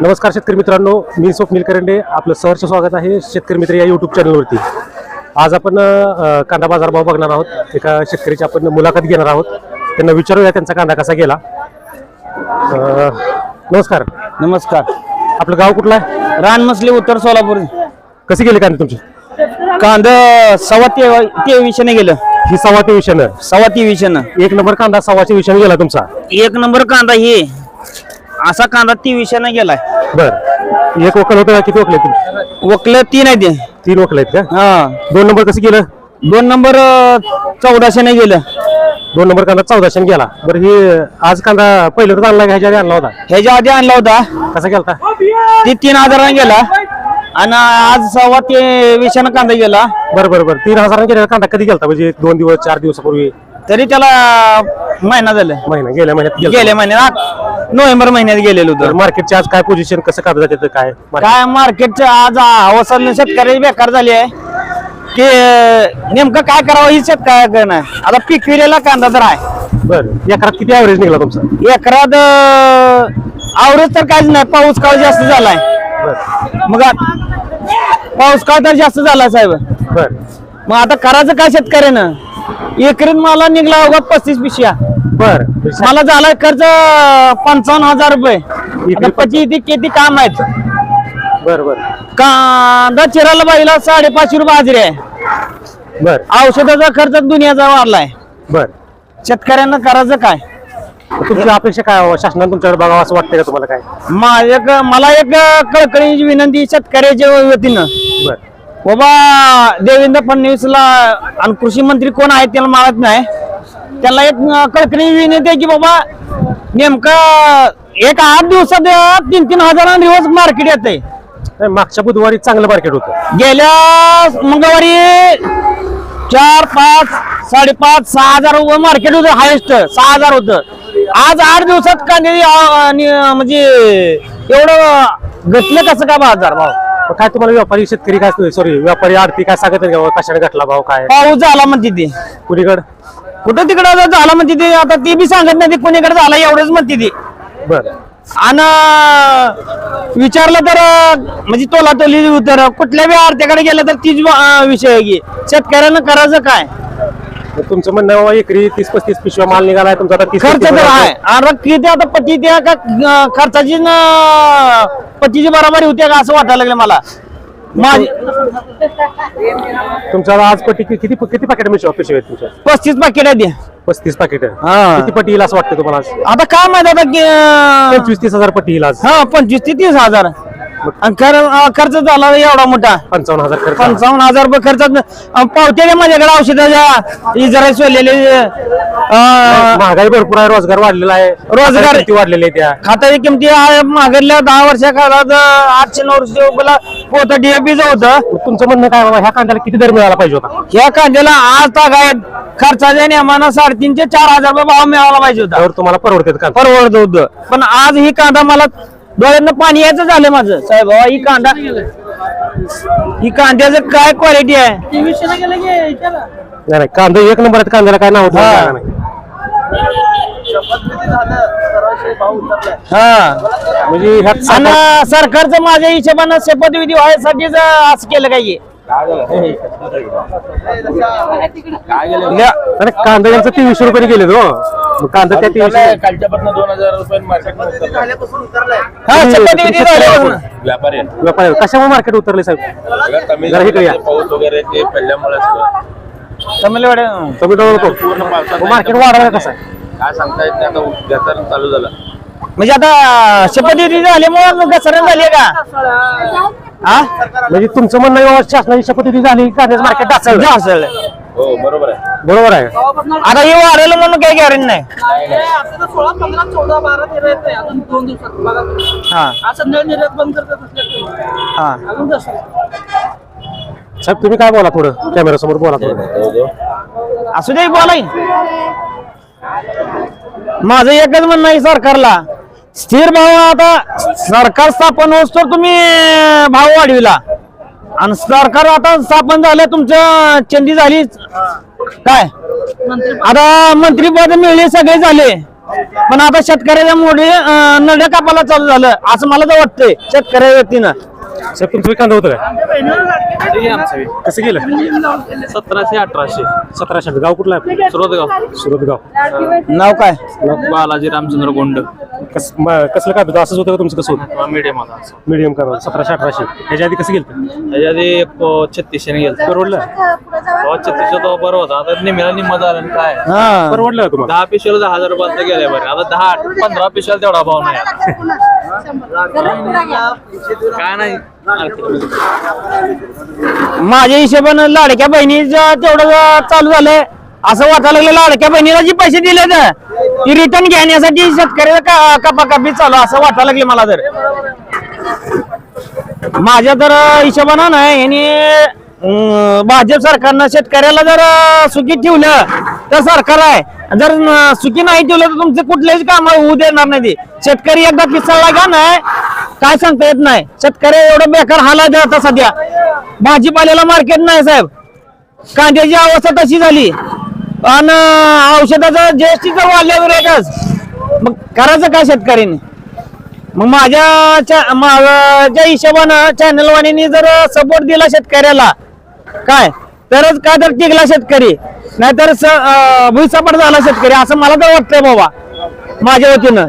नमस्कार शेतकरी मित्रांनो मी स्वप्नील करंडे आपलं सहर्ष स्वागत आहे शेतकरी मित्र या युट्यूब चॅनलवरती आज आपण कांदा बाजार भाव बघणार आहोत. एका शेतकरीची आपण मुलाखत घेणार आहोत. त्यांना विचारूया त्यांचा कांदा कसा गेला. नमस्कार. नमस्कार. आपलं गाव कुठलं आहे? रानमसले उत्तर सोलापूर. कसे गेले कांदे तुमचे? कांदा सव्वा ते तेवीसशेने गेलं. ही सव्वा तेवीसशेनं. सव्वा तेवीसशेनं. एक नंबर कांदा सव्वाशे विषयाने गेला तुमचा. एक नंबर कांदा हे. असा कांदा तेवीसशेनं गेलाय. बर. एक वकल होतं का? किती वकल तुमचे? वकलं तीन आहे ते. तीन वकल आहेत का? हा. दोन नंबर कसं गेलं? दोन नंबर चौदाशेने गेलं. दोन नंबर कांदा चौदाशे गेला. बरं ही आज कांदा पहिल्यांदा आणला का? ह्याच्या आधी आणला होता? ह्याच्या आधी आणला होता. कसा गेलता? ती तीन हजाराने गेला. आणि आज सव्वा तेवीसशेनं कांदा गेला. बरं बरं बरं. तीन हजार गेलेला कांदा कधी गेलता? म्हणजे दोन दिवस चार दिवसापूर्वी? तरी त्याला महिना झालं. महिना गेल्या महिन्यात गेला गेल्या महिन्यात. नोव्हेंबर महिन्यात गेलेलो होतं. मार्केटचे आज काय पोझिशन कसं काढलं जाते काय? market? काय मार्केटचं आज अवसर शेतकरी बेकार झाली आहे. की नेमकं काय करावं ही शेतकऱ्या नाही. आता पीक विलेला कांदा तर आहे. बरं. एकरात किती ऍव्हरेज निघाला तुमचा? एकरात आवरेज तर काहीच नाही. पाऊस काळ जास्त झालाय. बरं. मग पाऊस काळ तर जास्त झालाय साहेब. बरं. मग आता करायचं काय शेतकऱ्यानं? एकरीत मला निघला अवघा पस्तीस पिशव्या. बरं. मला झालाय खर्च पंचावन्न हजार रुपये. एकरी आता पची ती किती काम आहेत? बरं बरं. कांदा चिराला बाईला साडेपाचशे रुपये हाजरी आहे. बरं. औषधाचा खर्च दुनियाचा वाढलाय. बरं. शेतकऱ्यांना करायचं काय? तुमची अपेक्षा काय आहे? शासनाने तुमच्याकडे बघावं असं वाटतंय का तुम्हाला काय? माझ्या मला एक कळकळीची विनंती शेतकऱ्याच्या वतीनं. बरं. बाबा देवेंद्र फडणवीसला आणि कृषी मंत्री कोण आहेत त्याला मारत नाही. त्याला एक कळकळी विनंती आहे की बाबा नेमकं एक आठ दिवसात तीन तीन हजार दिवस मार्केट येते नाही, मागच्या बुधवारी चांगलं मार्केट होतं. गेल्या मंगळवारी चार पाच साडेपाच सहा हजार मार्केट होतं हायेस्ट सहा हजार होतं. आज आठ दिवसात कांदे अं, नि- म्हणजे एवढं घटलं कसं काय बाजार भाव? मग काय तुम्हाला व्यापारी शेतकरी काय सॉरी व्यापारी आरती काय सांगत नाही का? कशाने घटला भाव काय? पाऊस झाला म्हणते ती. कुणीकड? कुठं तिकडं झाला म्हणते ती आता ती बी सांगत नाही ती कोणीकडे झाला एवढंच म्हणते ती. बरं. आणि विचारलं तर म्हणजे तोला तोली उत्तर कुठल्या बी आरत्याकडे गेलं तर तीच अं, विषय की. शेतकऱ्यानं करायचं काय? तुमचं म्हणणं एकरी तीस पस्तीस पिशव्या माल निघालाय तुमचा आता तीस खर्च तर आहे. आणि किती आता पती त्या का अं, खर्चाची न पतीची बराबरी होते का असं वाटायला लागलं मला? माझी तुमच्या आज पट्टी कि- किती किती पाकिट आहेत तुमच्या? पस्तीस पाकिट आहे ते. पस्तीस पाकिट हा. किती पट्टी येईल असं वाटतं तुम्हाला आज? आता काय माहीत आता अं, पंचवीस तीस हजार पट्टी येईल आज. हा पंचवीस ते तीस हजार. आणि खर अं, खर्च झाला एवढा मोठा. पंचावन्न हजार खर्च. पंचावन्न हजार रुपये खर्चात अं, पावते का माझ्याकडे औषधाच्या इजरायल सोडलेले अं, महागाई भरपूर आहे रोजगार वाढलेला आहे. रोजगार- किती वाढलेले आहे त्या खात्याची किमती आ- मागल्या दहा वर्षा काळात आठशे नऊशे रुपयाला होतं डीएपीच होतं. तुमचं म्हणणं काय बाबा? ह्या कांद्याला किती दर मिळाला पाहिजे होता? या कांद्याला आज तागायत खर्चाच्या नियमानं साडेतीन ते चार हजार रुपये भाव मिळाला पाहिजे होता. त्यावर तुम्हाला परवडते कांदा. परवडत होतं. पण आज ही कांदा मला डोळ्यांना पाणी यायचं झालं माझं. साहेब बाबा ही कांदा ही कांद्याचं काय क्वालिटी आहे? नाही नाही कांदा एक नंबर कांद्याला काय नाव होतं हा. काय नाही. हा. म्हणजे ह्यात आणि सरकारचं माझ्या हिशोबानं शपथविधी व्हायसाठीच असं केलं काय अरे कांदा यांचं तेवीसशे रुपये गेले हो. मग कांदा त्या तेवीसशे कालच्यापासून दोन हजार रुपये मार्केट हा शपथविधी झाल्यापासून. व्यापारी आहे. व्यापारी कशामुळे मार्केट उतरले साहेब? सगळं कमी जरा इकडे या. झालं, पाऊस वगैरे ते पडल्यामुळे सगळं. पूर्ण पावसात मार्केट वाढवायला कसं? आहे काय सांगता येत नाही. आता चालू झालं. म्हणजे आता शपथविधी झाल्यामुळे घसरण झाली आहे का? हा? म्हणजे तुमचं म्हणणं बाबा शासनाची शपथविधी झाली कांद्याचं मार्केट ढासळलं. हो बरोबर आहे. बरोबर आहे. आता हे वाढेल म्हणून काही गॅरंटी नाही. आपल्याला सोळा पंधरा चौदा बारा तेरा येते अजून दोन दिवसात बघा तुम्ही. हा. आज संध्याकाळी निर्यात बंद करतात असले हा. अजून कसं साहेब तुम्ही काय बोला थोडं कॅमेरा समोर बोला थोडं असू दे बोलाय माझं एकच म्हणणं आहे सरकारला स्थिर भाव आता. सरकार स्थापन होस तर तुम्ही भाव वाढविला. आणि सरकार आता स्थापन झालं तुमचं चंदी झाली. काय? आता मंत्रीपद मिळले सगळे झाले. पण आता शेतकऱ्याच्या मुळे नड्या कापायला चालू झालं. असं मला तर वाटतंय शेतकऱ्या व्यक्तीनं. तुमचं कांदा होतं काय? कसं गेलं? सतराशे अठराशे. सतराशे. गाव कुठलं आहे आपलं? सुरतगाव. सुरत गाव नाव काय? बालाजी रामचंद्र गोंड. कस म- कसलं काय होतं? असंच होतं का तुमचं कसं होतं? मीडियम होता मीडियम करा सतराशे अठराशे. ह्याच्या आधी कसं गेलं त्याच्या आधी छत्तीसशे गेलं परवडलं छत्तीसशे तो बरं होता. आता निम्याला निम्म झालं आणि काय? हा. परवडलं का तुम्हाला? दहा पिशवीला दहा हजार रुपयात गेले बरं. आता दहा पंधरा पिशवीला तेवढा भाव नाही आता. काय नाही. माझ्या हिशोबानं लाडक्या बहिणीचं तेवढं चालू झालंय. असं वाटायला लागलं लाडक्या बहिणीला जे पैसे दिले तर ती रिटर्न घेण्यासाठी शेतकऱ्याला कपाकपी चालू असं वाटायला लागले मला तर. माझ्या तर हिशोबानं ना यांनी भाजप सरकारनं शेतकऱ्याला जर सुखी ठेवलं तर सरकार आहे. जर सुखी नाही ठेवलं तर तुमचे कुठलेच काम होऊ देणार नाही ते. शेतकरी एकदा पिसळला का नाही काय सांगता येत नाही. शेतकरी एवढं बेकार हाला आहे आता सध्या. भाजीपाल्याला मार्केट नाही साहेब. कांद्याची अवस्था तशी झाली. आणि औषधाचं जर वाढल्यावर एकच. मग करायचं काय शेतकऱ्याने मग माझ्या माझ्या हिशोबानं चॅनलवाणीने जर सपोर्ट दिला शेतकऱ्याला काय? तरच काय तर टिकला शेतकरी. नाहीतर स- भुईसपाट झाला शेतकरी. असं मला तर वाटतंय बाबा माझ्या वतीनं.